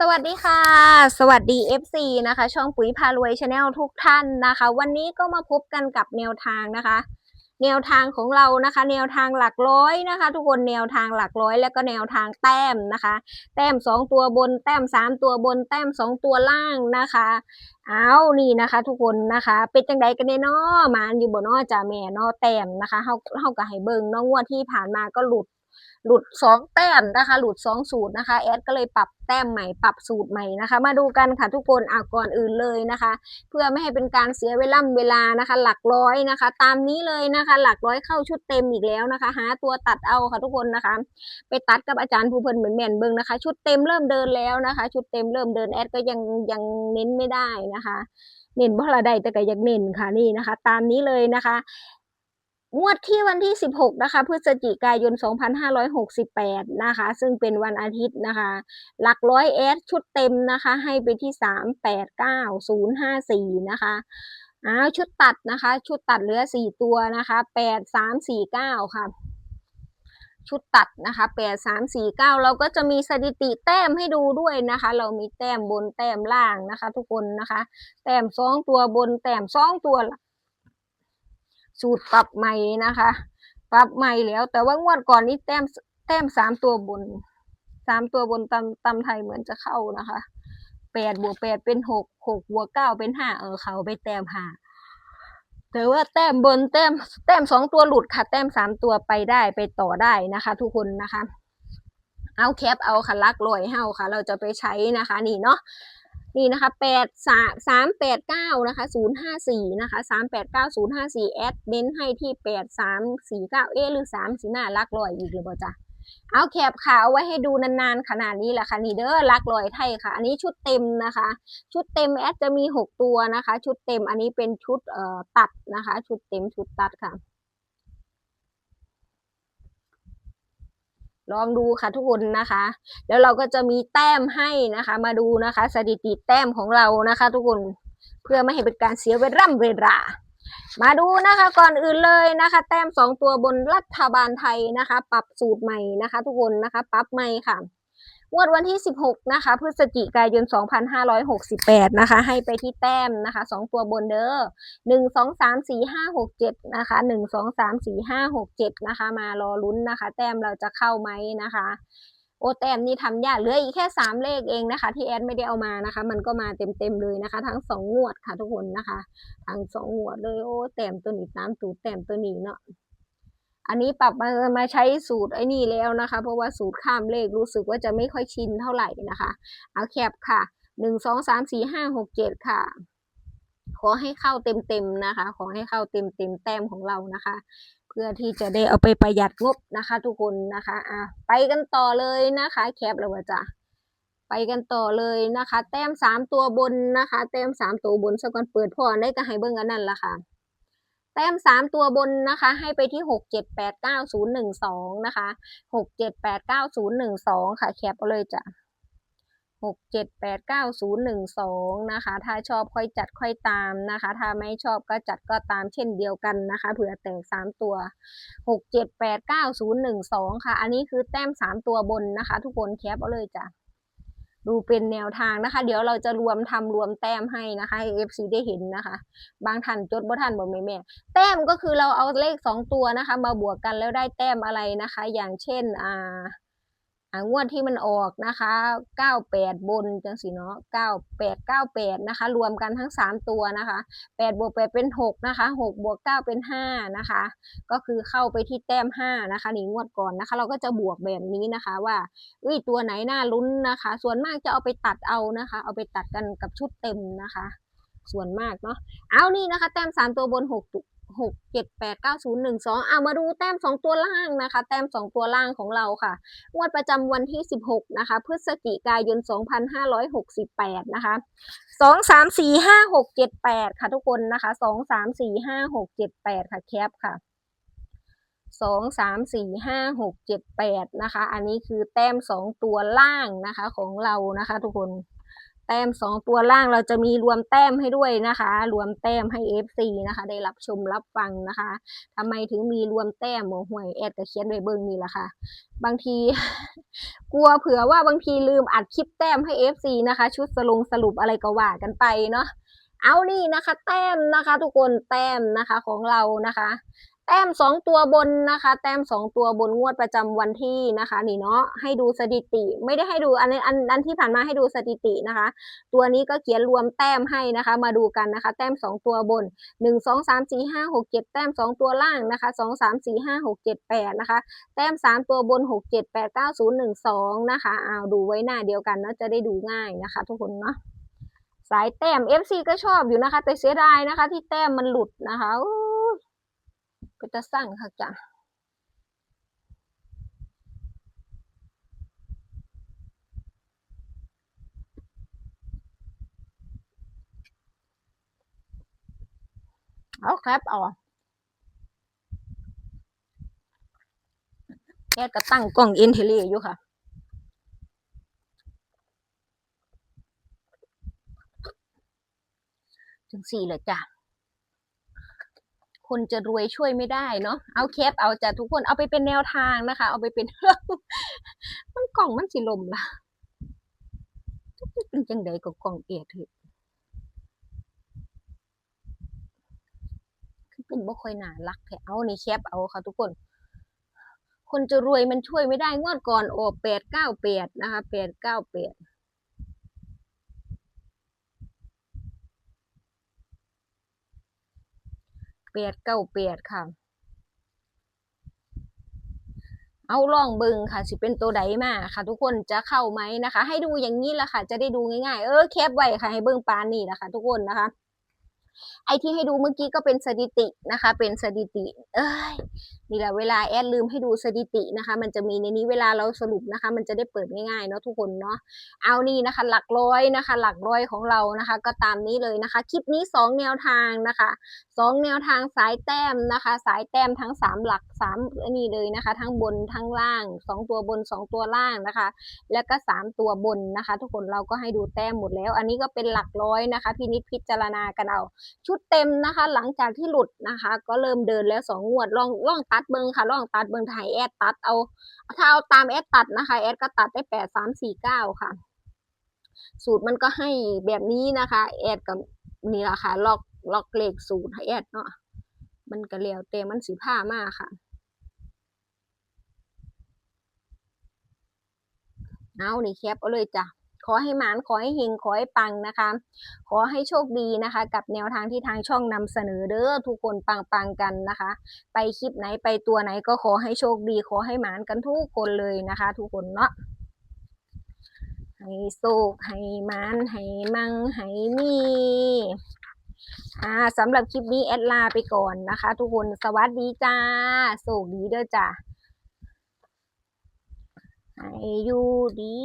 สวัสดีค่ะ สวัสดี FC นะคะ ช่องปุ๋ยพารวยชาแนลทุกท่านนะคะ วันนี้ก็มาพบกันกับแนวทางนะคะ แนวทางของเรานะคะ แนวทางหลักร้อยนะคะ ทุกคนแนวทางหลักร้อย แล้วก็แนวทางแต้มนะคะ แต้มสองตัวบน แต้มสามตัวบน แต้มสองตัวล่างนะคะเอานี่นะคะ ทุกคนนะคะ เป็นจังใดกันเนี่ยเนาะมาอยู่บนนอจ่าแม่นอแต้มนะคะเฮาเฮาก็ให้เบิ่งเนาะงวดที่ผ่านมาก็หลุด หลุดสองแต้มนะคะ หลุดสองสูตรนะคะ แอดก็เลยปรับแต้มใหม่ ปรับสูตรใหม่นะคะ มาดูกันค่ะทุกคนอะก่อนอื่นเลยนะคะ เพื่อไม่ให้เป็นการเสียเวลาเวลานะคะ หลักร้อยนะคะ ตามนี้เลยนะคะ หลักร้อยเข้าชุดเต็มอีกแล้วนะคะ หาตัวตัดเอาค่ะทุกคนนะคะ ไปตัดกับอาจารย์ผู้เพิ่นเหมือนแม่นเบิ่งนะคะ ชุดเต็มเริ่มเดินแล้วนะคะ ชุดเต็มเริ่มเดินแอดก็ยังยังเน้นไม่ได้นะคะ เน้นเพราะละได้แต่ก็ยากเน้นค่ะนี่นะคะ ตามนี้เลยนะคะ งวดที่วันที่ 16 นะคะ พฤศจิกายน 2568 นะคะ ซึ่งเป็นวันอาทิตย์นะคะ หลักร้อยเอสชุดเต็มนะคะ ให้ไปที่ 389054 นะคะอ้าวชุดตัดนะคะ ชุดตัดเหลือ 4 ตัวนะคะ 8349 ค่ะชุดตัดนะคะ8349เราก็จะมีสถิติแต้มให้ดูด้วยนะคะ เรามีแต้มบนแต้มล่างนะคะ ทุกคนนะคะ แต้มสองตัวบนแต้มสองตัวล่า สูตรปรับใหม่นะคะ ปรับใหม่แล้ว แต่ว่างวดก่อนนี้แต้มแต้มสามตัวบนสามตัวบนตำตำไทยเหมือนจะเข้านะคะแปดบวกแปดเป็นหกหกบวกเก้าเป็นห้าเออเขาไปแต้มห้าแต่ว่าแต้มบนแต้มแต้มสองตัวหลุดค่ะ แต้มสามตัวไปได้ไปต่อได้นะคะ ทุกคนนะคะ เอาแคปเอาค่ะลักลอยเฮาค่ะ เราจะไปใช้นะคะ นี่เนาะ นี่นะคะแปดสามสามแปดเก้านะคะศูนย์ห้าสี่นะคะสามแปดเก้าศูนย์ห้าสี่แอดเน้นให้ที่แปดสามสี่เก้าเอหรือสามสี่หน้าลักลอยอีกหรือเปล่าจ๊ะเอาแคบค่ะเอาไว้ให้ดูนานๆขนาดนี้แหละค่ะนี่เด้อลักลอยไทยค่ะ อันนี้ชุดเต็มนะคะ ชุดเต็มแอดจะมีหกตัวนะคะ ชุดเต็มอันนี้เป็นชุดเอ่อตัดนะคะ ชุดเต็มชุดตัดค่ะ ลองดูค่ะทุกคนนะคะ แล้วเราก็จะมีแต้มให้นะคะ มาดูนะคะ สถิติแต้มของเรานะคะ ทุกคนเพื่อไม่ให้เป็นการเสียเวลาเวลามาดูนะคะก่อนอื่นเลยนะคะ แต้มสองตัวบนรัฐบาลไทยนะคะ ปรับสูตรใหม่นะคะ ทุกคนนะคะ ปรับใหม่ค่ะ งวดวันที่ 16 นะคะ พฤศจิกายน 2568 นะคะ ให้ไปที่แต้มนะคะสองตัวบนเด้อหนึ่งสองสามสี่ห้าหกเจ็ดนะคะหนึ่งสองสามสี่ห้าหกเจ็ดนะคะ มารอลุ้นนะคะ แต้มเราจะเข้าไหมนะคะ โอแต้มนี่ทำยากเหลืออีกแค่สามเลขเองนะคะ ที่แอดไม่ได้เอามานะคะ มันก็มาเต็มๆเลยนะคะ ทั้งสองงวดค่ะทุกคนนะคะ ทั้งสองงวดเลย โอ้แต้มตัวนี้ตามตูดแต้มตัวนี้เนาะ อันนี้ปรับมามาใช้สูตรไอ้นี่แล้วนะคะ เพราะว่าสูตรข้ามเลขรู้สึกว่าจะไม่ค่อยชินเท่าไหร่นะคะ เอาแคปค่ะหนึ่งสองสามสี่ห้าหกเจ็ดค่ะ ขอให้เข้าเต็มๆนะคะ ขอให้เข้าเต็มเต็มๆแต้มของเรานะคะ เพื่อที่จะได้เอาไปประหยัดงบนะคะ ทุกคนนะคะอะไปกันต่อเลยนะคะ แคปแล้วว่าจ้ะไปกันต่อเลยนะคะ แต้มสามตัวบนนะคะ แต้มสามตัวบนสักก่อนเปิดพอได้ก็ให้เบิ่งอันนั้นละค่ะ แต้มสามตัวบนนะคะ ให้ไปที่หกเจ็ดแปดเก้าศูนย์หนึ่งสองนะคะหกเจ็ดแปดเก้าศูนย์หนึ่งสองค่ะแคปเอาเลยจ้ะหกเจ็ดแปดเก้าศูนย์หนึ่งสองนะคะ ถ้าชอบค่อยจัดค่อยตามนะคะ ถ้าไม่ชอบก็จัดก็ตามเช่นเดียวกันนะคะ เผื่อแตกสามตัวหกเจ็ดแปดเก้าศูนย์หนึ่งสองค่ะ อันนี้คือแต้มสามตัวบนนะคะ ทุกคนแคปเอาเลยจ้ะ ดูเป็นแนวทางนะคะ เดี๋ยวเราจะรวมทำรวมแต้มให้นะคะให้ FC ได้เห็นนะคะ บางท่านจดบ่ท่านบ่แม่แม่แต้มก็คือเราเอาเลขสองตัวนะคะ มาบวกกันแล้วได้แต้มอะไรนะคะ อย่างเช่นอ่า งวดที่มันออกนะคะ98 บนจังสิเนาะ98 98นะคะ รวมกันทั้งสามตัวนะคะ8บวก8เป็น6นะคะ6บวก9เป็น5นะคะ ก็คือเข้าไปที่แต้ม5นะคะนี่งวดก่อนนะคะ เราก็จะบวกแบบนี้นะคะว่าอุ้ยตัวไหนน่าลุ้นนะคะ ส่วนมากจะเอาไปตัดเอานะคะ เอาไปตัดกันกับชุดเต็มนะคะ ส่วนมากเนาะเอานี่นะคะ แต้มสามตัวบนหก หกเจ็ดแปดเก้าศูนย์หนึ่งสองเอามาดูแต้มสองตัวล่างนะคะ แต้มสองตัวล่างของเราค่ะ งวดประจำวันที่สิบหกนะคะ พฤศจิกายนสองพันห้าร้อยหกสิบแปดนะคะสองสามสี่ห้าหกเจ็ดแปดค่ะทุกคนนะคะสองสามสี่ห้าหกเจ็ดแปดค่ะแคปค่ะสองสามสี่ห้าหกเจ็ดแปดนะคะ อันนี้คือแต้มสองตัวล่างนะคะของเรานะคะทุกคน แต้มสองตัวล่างเราจะมีรวมแต้มให้ด้วยนะคะ รวมแต้มให้ FC นะคะ ได้รับชมรับฟังนะคะทำไมถึงมีรวมแต้มหมอห่วยแอดก็เขียนไว้เบิ่งนี่แหละค่ะ บางที กลัวเผื่อว่าบางทีลืมอัดคลิปแต้มให้ FC นะคะ ชุดสรุงสรุปอะไรก็ว่ากันไปเนาะเอานี่นะคะ แต้มนะคะ ทุกคนแต้มนะคะของเรานะคะ แต้มสองตัวบนนะคะ แต้มสองตัวบนงวดประจำวันที่นะคะ นี่เนาะให้ดูสถิติ ไม่ได้ให้ดูอันนี้อันอันที่ผ่านมาให้ดูสถิตินะคะ ตัวนี้ก็เขียนรวมแต้มให้นะคะ มาดูกันนะคะ แต้มสองตัวบนหนึ่งสองสามสี่ห้าหกเจ็ดแต้มสองตัวล่างนะคะสองสามสี่ห้าหกเจ็ดแปดนะคะ แต้มสามตัวบนหกเจ็ดแปดเก้าศูนย์หนึ่งสองนะคะเอาดูไว้หน้าเดียวกันเนาะจะได้ดูง่ายนะคะ ทุกคนเนาะสายแต้ม FC ก็ชอบอยู่นะคะ แต่เสียดายนะคะ ที่แต้มมันหลุดนะคะ อู้ก็จะสั่งค่ะจ้ะเอาครับเอาแกก็ตั้งกล้องอินเทลีอยู่ค่ะ ถึงสี่เลยจ้ะ คนจะรวยช่วยไม่ได้เนาะเอาแคปเอาจ้ะทุกคนเอาไปเป็นแนวทางนะคะ เอาไปเป็นมันกล่องมันสิลมล่ะเป็นจังใดก็กล่องเอียดเถอะคือเป็นบ่ค่อยน่ารักแท้เอานี่แคปเอาค่ะทุกคน คนจะรวยมันช่วยไม่ได้งวดก่อนโอ้แปดเก้าแปดนะคะแปดเก้าแปด แปดเก้าแปดค่ะ เอาลองเบิงค่ะ สิเป็นตัวใดมาค่ะ ทุกคนจะเข้าไหมนะคะ ให้ดูอย่างนี้ละค่ะ จะได้ดูง่ายๆ เออแคบไว้ค่ะ ให้เบิงปานนี่นะคะ ทุกคนนะคะ ไอที่ให้ดูเมื่อกี้ก็เป็นสถิตินะคะ เป็นสถิติ เอ้ยนี่แหละเวลาแอดลืมให้ดูสถิตินะคะ มันจะมีในนี้เวลาเราสรุปนะคะ มันจะได้เปิดง่ายๆเนาะทุกคนเนาะเอานี่นะคะ หลักร้อยนะคะ หลักร้อยของเรานะคะ ก็ตามนี้เลยนะคะ คลิปนี้สองแนวทางนะคะสองแนวทางสายแต้มนะคะ สายแต้มทั้งสามหลักสามนี่เลยนะคะ ทั้งบนทั้งล่างสองตัวบนสองตัวล่างนะคะ แล้วก็สามตัวบนนะคะ ทุกคนเราก็ให้ดูแต้มหมดแล้ว อันนี้ก็เป็นหลักร้อยนะคะ พินิจพิจารณากันเอาชุดเต็มนะคะ หลังจากที่หลุดนะคะ ก็เริ่มเดินแล้วสองงวดลองลองตัดเบิงค่ะลองตัดเบิงถ่ายแอดตัดเอาถ้าเอาตามแอดตัดนะคะแอดก็ตัดได้แปดสามสี่เก้าค่ะ สูตรมันก็ให้แบบนี้นะคะแอดกับนี่แหละค่ะล็อกล็อกเลขสูตรให้แอดเนาะมันก็แล้วแต่มันสีผ้ามากค่ะเอานี่แคปเอาเลยจ้ะ ขอให้หมานขอให้เฮงขอให้ปังนะคะ ขอให้โชคดีนะคะ กับแนวทางที่ทางช่องนำเสนอเด้อทุกคนปังปังกันนะคะ ไปคลิปไหนไปตัวไหนก็ขอให้โชคดี ขอให้หมานกันทุกคนเลยนะคะ ทุกคนเนาะให้โชคให้หมานให้มังให้มีอ่าสำหรับคลิปนี้แอดลาไปก่อนนะคะ ทุกคนสวัสดีจ้าโชคดีเด้อจ้าให้อยู่ดี